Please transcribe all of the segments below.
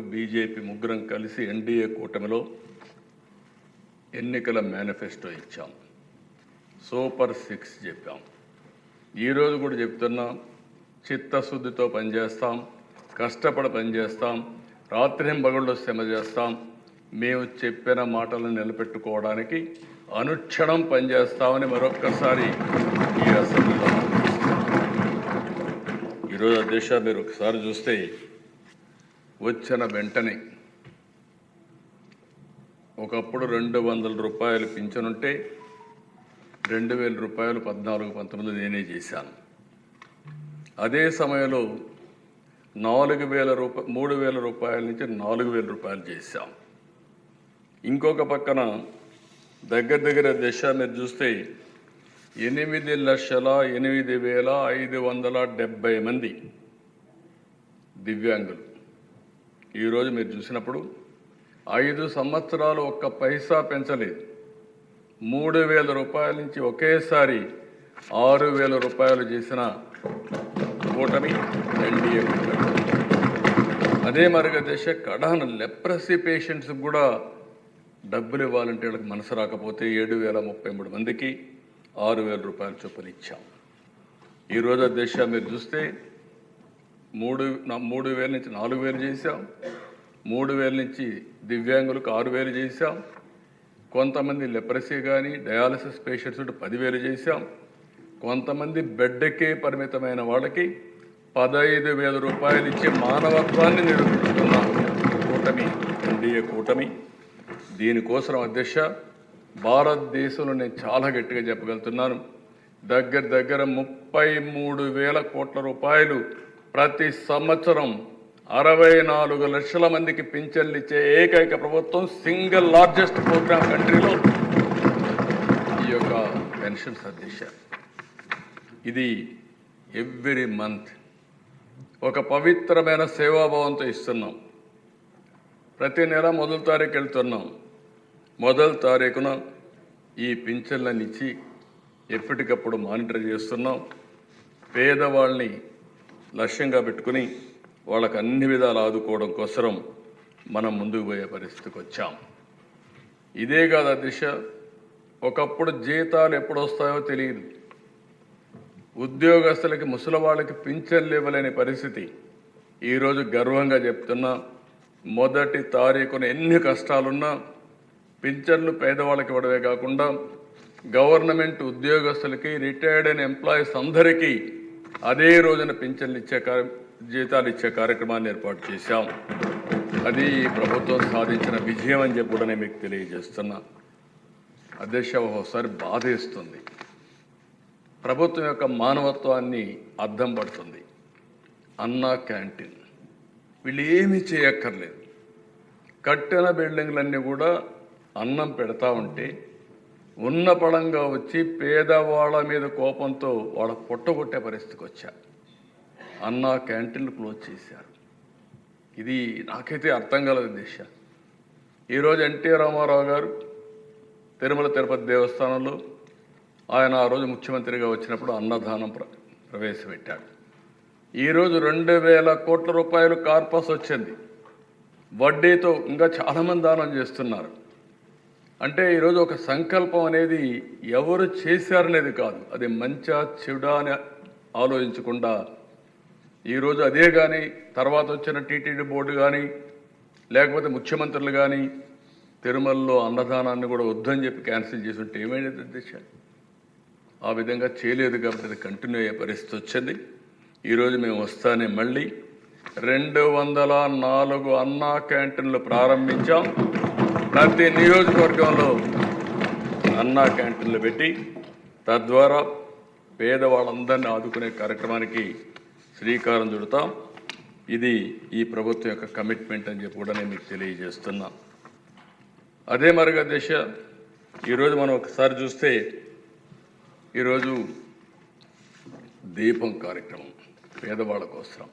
BJP ముగ్గురం కలిసి NDA కూటమిలో ఎన్నికల మేనిఫెస్టో ఇచ్చాం. సూపర్ సిక్స్ చెప్పాం. ఈరోజు కూడా చెప్తున్నాం చిత్తశుద్ధితో పనిచేస్తాం కష్టపడి పనిచేస్తాం రాత్రింబగళ్ళు శ్రమ చేస్తాం. మేము చెప్పిన మాటలను నిలబెట్టుకోవడానికి అనుక్షణం పనిచేస్తామని మరొక్కసారి ఈ అసెంబ్లీలో. ఈరోజు అధ్యక్ష మీరు ఒకసారి చూస్తే వచ్చిన వెంటనే ఒకప్పుడు రెండు వందల రూపాయలు పింఛనుంటే రెండు వేల రూపాయలు పద్నాలుగు పంతొమ్మిది నేనే చేశాను. అదే సమయంలో నాలుగు వేల రూపాయ మూడు వేల రూపాయల నుంచి నాలుగు వేల రూపాయలు చేశాం. ఇంకొక పక్కన దగ్గర దగ్గర దిశ మీరు చూస్తే ఎనిమిది లక్షల ఎనిమిది వేల ఐదు వందల డెబ్బై మంది దివ్యాంగులు. ఈరోజు మీరు చూసినప్పుడు ఐదు సంవత్సరాలు ఒక్క పైసా పెంచలేదు. మూడు వేల రూపాయల నుంచి ఒకేసారి ఆరు వేల రూపాయలు చేసిన కూటమి ఎన్డీఏ అదే మరిగా దశ కడాన లెప్రసీ పేషెంట్స్ కూడా డబ్బులు ఇవ్వాలంటే వాళ్ళకి మనసు రాకపోతే ఏడు వేల ముప్పై మూడు మందికి ఆరు వేల రూపాయల చొప్పున ఇచ్చాం. ఈరోజు దేశ మీరు చూస్తే మూడు మూడు వేల నుంచి నాలుగు వేలు చేశాం. మూడు వేల నుంచి దివ్యాంగులకు ఆరు వేలు చేశాం. కొంతమంది లెప్రసీ కానీ డయాలసిస్ పేషెంట్స్ పదివేలు చేశాం. కొంతమంది బెడ్కే పరిమితమైన వాళ్ళకి పదహైదు వేల రూపాయలు ఇచ్చి మానవత్వాన్ని నిరూపిస్తున్న కూటమి ఎన్డీఏ కూటమి. దీనికోసం అధ్యక్ష భారతదేశంలో నేను చాలా గట్టిగా చెప్పగలుగుతున్నాను. దగ్గర దగ్గర ముప్పై మూడు వేల కోట్ల రూపాయలు ప్రతి సంవత్సరం అరవై నాలుగు లక్షల మందికి పింఛన్లు ఇచ్చే ఏకైక ప్రభుత్వం సింగిల్ లార్జెస్ట్ ప్రోగ్రామ్ కంట్రీలో ఈ యొక్క పెన్షన్స్ అధ్యక్ష ఇది ఎవ్రీ మంత్ ఒక పవిత్రమైన సేవాభావంతో ఇస్తున్నాం. ప్రతి నెల మొదటి తారీఖు వెళ్తున్నాం. మొదటి తారీఖున ఈ పింఛన్లను ఇచ్చి ఎప్పటికప్పుడు మానిటర్ చేస్తున్నాం. పేదవాళ్ళని లక్ష్యంగా పెట్టుకుని వాళ్ళకు అన్ని విధాలు ఆదుకోవడం కోసరం మనం ముందుకు పోయే పరిస్థితికి వచ్చాం. ఇదే కాదు దిశ. ఒకప్పుడు జీతాలు ఎప్పుడు వస్తాయో తెలియదు. ఉద్యోగస్తులకి ముసలి వాళ్ళకి పింఛన్లు ఇవ్వలేని పరిస్థితి. ఈరోజు గర్వంగా చెప్తున్నా మొదటి తారీఖున ఎన్ని కష్టాలున్నా పింఛన్లు పేదవాళ్ళకి ఇవ్వడమే కాకుండా గవర్నమెంట్ ఉద్యోగస్తులకి రిటైర్డ్ అయిన ఎంప్లాయీస్ అందరికీ అదే రోజున పింఛన్లు ఇచ్చే కార్య జీతాలు ఇచ్చే కార్యక్రమాన్ని ఏర్పాటు చేశాం. అది ప్రభుత్వం సాధించిన విజయం అని చెప్పి కూడా నేను మీకు తెలియజేస్తున్నా. అధ్యక్ష ఒకసారి బాధేస్తుంది. ప్రభుత్వం యొక్క మానవత్వాన్ని అద్దం పడుతుంది. అన్నా క్యాంటీన్. వీళ్ళు ఏమీ చేయక్కర్లేదు. కట్టిన బిల్డింగ్లన్నీ కూడా అన్నం పెడతా ఉంటే ఉన్న పడంగా వచ్చి పేదవాళ్ళ మీద కోపంతో వాళ్ళ పొట్టగొట్టే పరిస్థితికి వచ్చా. అన్నా క్యాంటీన్లు క్లోజ్ చేశారు. ఇది నాకైతే అర్థం కలదు దిశ. ఈరోజు ఎన్టీ రామారావు గారు తిరుమల తిరుపతి దేవస్థానంలో ఆయన ఆ రోజు ముఖ్యమంత్రిగా వచ్చినప్పుడు అన్నదానం ప్ర ప్రవేశపెట్టాడు. ఈరోజు రెండు వేల కోట్ల రూపాయలు కార్పస్ వచ్చింది. వడ్డీతో ఇంకా చాలామంది దానం చేస్తున్నారు. అంటే ఈరోజు ఒక సంకల్పం అనేది ఎవరు చేశారనేది కాదు. అది మంచా చెడా అని ఆలోచించకుండా ఈరోజు అదే కానీ తర్వాత వచ్చిన టీటీడీ బోర్డు కానీ లేకపోతే ముఖ్యమంత్రులు కానీ తిరుమలలో అన్నదానాన్ని కూడా వద్దని చెప్పి క్యాన్సిల్ చేసి ఉంటే ఏమైనది అధ్యక్ష ఆ విధంగా చేయలేదు కాబట్టి అది కంటిన్యూ అయ్యే పరిస్థితి వచ్చింది. ఈరోజు మేము వస్తానే మళ్ళీ రెండు వందల నాలుగు అన్నా క్యాంటీన్లు ప్రారంభించాం. ప్రతి నియోజకవర్గంలో అన్నా క్యాంటీన్లు పెట్టి తద్వారా పేదవాళ్ళందరినీ ఆదుకునే కార్యక్రమానికి శ్రీకారం చుడతాం. ఇది ఈ ప్రభుత్వం యొక్క కమిట్మెంట్ అని చెప్పి కూడా నేను మీకు తెలియజేస్తున్నా. అదే మరుగ దిశ ఈరోజు మనం ఒకసారి చూస్తే ఈరోజు దీపం కార్యక్రమం పేదవాళ్ళ కోసం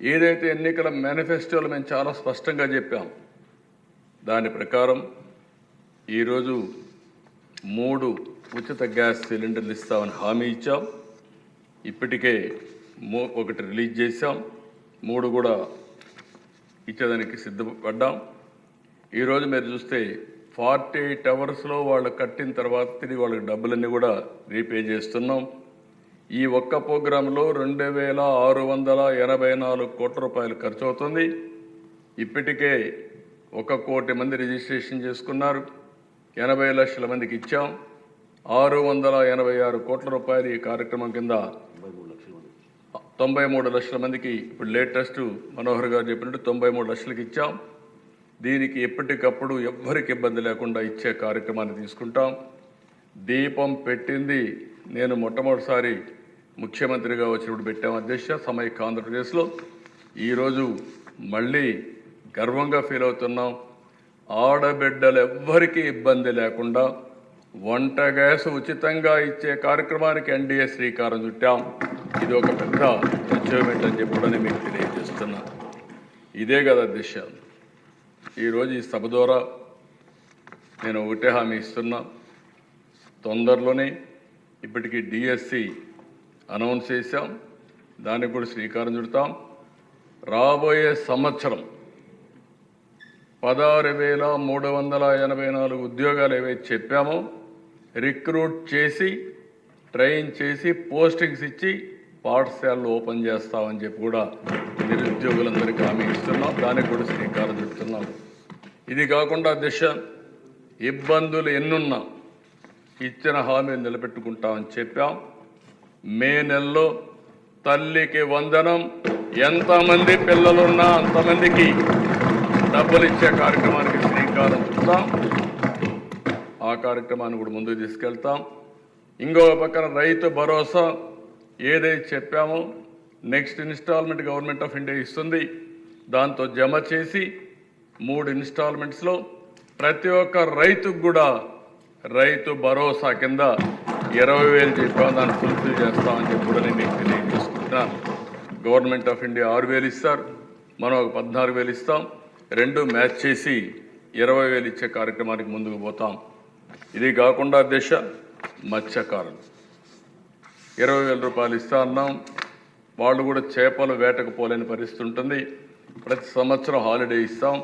ఏదైతే ఎన్నికల మేనిఫెస్టోలో మేము చాలా స్పష్టంగా చెప్పాం దాని ప్రకారం ఈరోజు మూడు ఉచిత గ్యాస్ సిలిండర్లు ఇస్తామని హామీ ఇచ్చాం. ఇప్పటికే మూ ఒకటి రిలీజ్ చేశాం. మూడు కూడా ఇచ్చేదానికి సిద్ధపడ్డాం. ఈరోజు మీరు చూస్తే ఫార్టీ ఎయిట్ అవర్స్లో వాళ్ళు కట్టిన తర్వాత తిరిగి వాళ్ళకి డబ్బులన్నీ కూడా రీపే చేస్తున్నాం. ఈ ఒక్క ప్రోగ్రాంలో రెండు వేల ఆరు వందల ఎనభై నాలుగు కోట్ల రూపాయలు ఖర్చు అవుతుంది ఇప్పటికే ఒక కోటి మంది రిజిస్ట్రేషన్ చేసుకున్నారు. ఎనభై లక్షల మందికి ఇచ్చాం. ఆరు వందల ఎనభై ఆరు కోట్ల రూపాయలు ఈ కార్యక్రమం కింద తొంభై మూడు లక్షల మందికి ఇప్పుడు లేటెస్ట్ మనోహర్ గారు చెప్పినట్టు తొంభై మూడు లక్షలకి ఇచ్చాం. దీనికి ఎప్పటికప్పుడు ఎవ్వరికి ఇబ్బంది లేకుండా ఇచ్చే కార్యక్రమాన్ని తీసుకుంటాం. దీపం పెట్టింది నేను మొట్టమొదటిసారి ముఖ్యమంత్రిగా వచ్చినప్పుడు పెట్టాం అధ్యక్ష సమైక్య ఆంధ్రప్రదేశ్లో. ఈరోజు మళ్ళీ గర్వంగా ఫీల్ అవుతున్నాం. ఆడబిడ్డలు ఎవ్వరికీ ఇబ్బంది లేకుండా వంట గ్యాస్ ఉచితంగా ఇచ్చే కార్యక్రమానికి ఎన్డీఏ శ్రీకారం చుట్టాం. ఇది ఒక పెద్ద అచీవ్మెంట్ అని చెప్పడని మీకు తెలియజేస్తున్నా. ఇదే కదా దిశ. ఈరోజు ఈ సభ ద్వారా నేను ఒకటే హామీ ఇస్తున్నా. తొందరలోనే ఇప్పటికీ డిఎస్సి అనౌన్స్ చేశాం. దానికి కూడా శ్రీకారం చుడతాం. రాబోయే సంవత్సరం పదహారు వేల మూడు వందల ఎనభై నాలుగు ఉద్యోగాలు ఏవైతే చెప్పామో రిక్రూట్ చేసి ట్రైన్ చేసి పోస్టింగ్స్ ఇచ్చి పాఠశాలలు ఓపెన్ చేస్తామని చెప్పి కూడా నిరుద్యోగులందరికీ హామీ ఇస్తున్నాం. దానికి కూడా శ్రీకారం చుడుతున్నాం ఇది కాకుండా దిశ ఇబ్బందులు ఎన్నున్నా ఇచ్చిన హామీలు నిలబెట్టుకుంటామని చెప్పాం. మే నెలలో తల్లికి వందనం ఎంతమంది పిల్లలున్నా అంతమందికి డబ్బులు ఇచ్చే కార్యక్రమానికి శ్రీకారం చుడతాం ఆ కార్యక్రమాన్ని కూడా ముందుకు తీసుకెళ్తాం. ఇంకో పక్కన రైతు భరోసా ఏదైతే చెప్పామో next instalment government of India ఇస్తుంది. దాంతో జమ చేసి మూడు ఇన్స్టాల్మెంట్స్లో ప్రతి ఒక్క రైతుకు కూడా రైతు భరోసా కింద ఇరవై వేలు చెప్పాం. దాన్ని ఫుల్ఫిల్ చేస్తామని చెప్పి కూడా నేను మీకు తెలియజేసుకుంటున్నాను. గవర్నమెంట్ ఆఫ్ ఇండియా ఆరు వేలు ఇస్తారు. మనం ఒక పద్నాలుగు వేలు ఇస్తాం. రెండు మ్యాచ్ చేసి ఇరవై వేలు ఇచ్చే కార్యక్రమానికి ముందుకు పోతాం. ఇది కాకుండా దిశ మత్స్యకారులు. ఇరవై వేల రూపాయలు ఇస్తా అన్నాం. వాళ్ళు కూడా చేపలు వేటకు పోలేని పరిస్థితి ఉంటుంది. ప్రతి సంవత్సరం హాలిడే ఇస్తాం.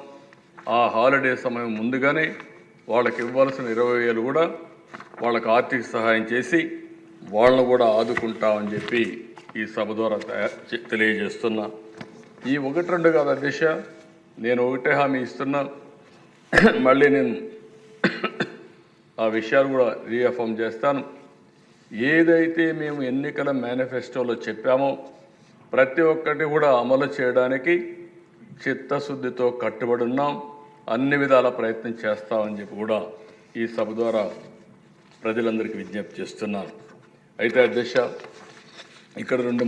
ఆ హాలిడే సమయం ముందుగానే వాళ్ళకి ఇవ్వాల్సిన ఇరవై వేలు కూడా వాళ్ళకి ఆర్థిక సహాయం చేసి వాళ్ళను కూడా ఆదుకుంటామని చెప్పి ఈ సభ ద్వారా తయారు తెలియజేస్తున్నా. ఈ ఒకటి రెండు కాదు అధ్యక్ష నేను ఒకటే హామీ ఇస్తున్నా. మళ్ళీ నేను ఆ విషయాలు కూడా రీఅఫర్మ్ చేస్తాను. ఏదైతే మేము ఎన్నికల మేనిఫెస్టోలో చెప్పామో ప్రతి ఒక్కటి కూడా అమలు చేయడానికి చిత్తశుద్ధితో కట్టుబడి ఉన్నాం. అన్ని విధాల ప్రయత్నం చేస్తామని చెప్పి కూడా ఈ సభ ద్వారా ప్రజలందరికీ విజ్ఞప్తి చేస్తున్నాను. అయితే అధ్యక్ష ఇక్కడ రెండు మూడు